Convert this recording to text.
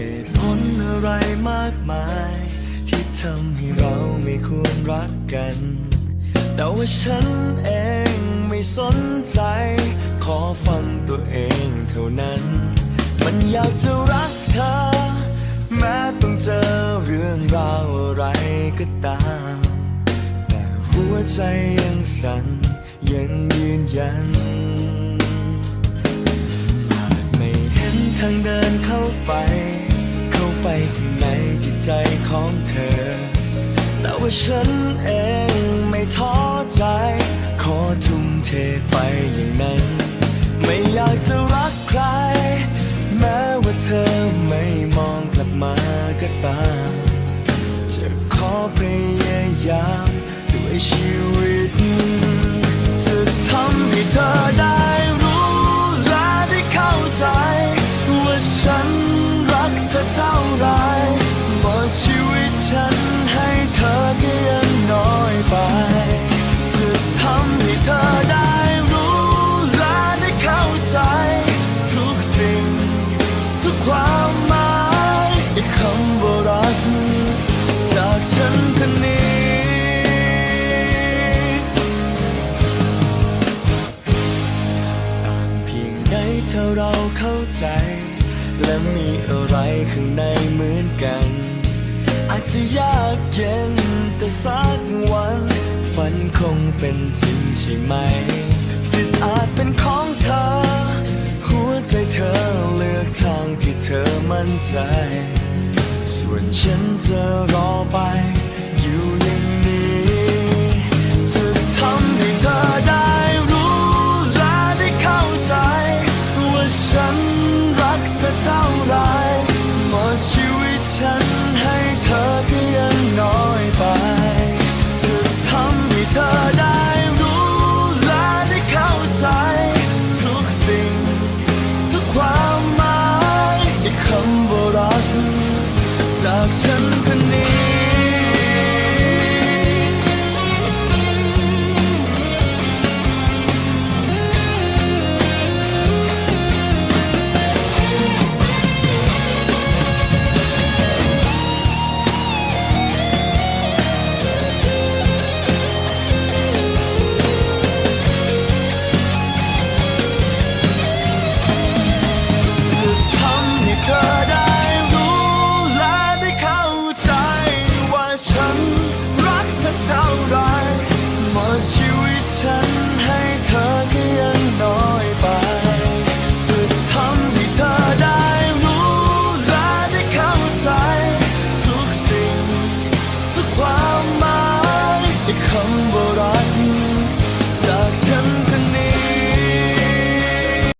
เหตุผลอะไรมากมาย ที่ทำให้เราไม่ควรรักกัน แต่ว่าฉันเองไม่สนใจ ขอฟังตัวเองเท่านั้น มันอยากจะรักเธอ แม้ต้องเจอเรื่องราวอะไรก็ตาม แต่หัวใจยังสั่นยังยืนยันอาจไม่เห็นทางเดินเข้าไป ไปข้างในจิตใจของเธอ แต่ว่าฉันเองไม่ท้อใจ ขอทุ่มเทไปอย่างนั้น ไม่อยากจะรักใคร แม้ว่าเธอไม่มองกลับมาก็ตาม จะขอพยายามด้วยชีวิต เท่าเราเข้าใจ และมีอะไรข้างในเหมือนกัน อาจจะยากเย็นแต่สักวันฝันคงเป็นจริงใช่ไหม สิทธิ์อาจเป็นของเธอ หัวใจเธอเลือกทางที่เธอมั่นใจ ส่วนฉันจะรอไป come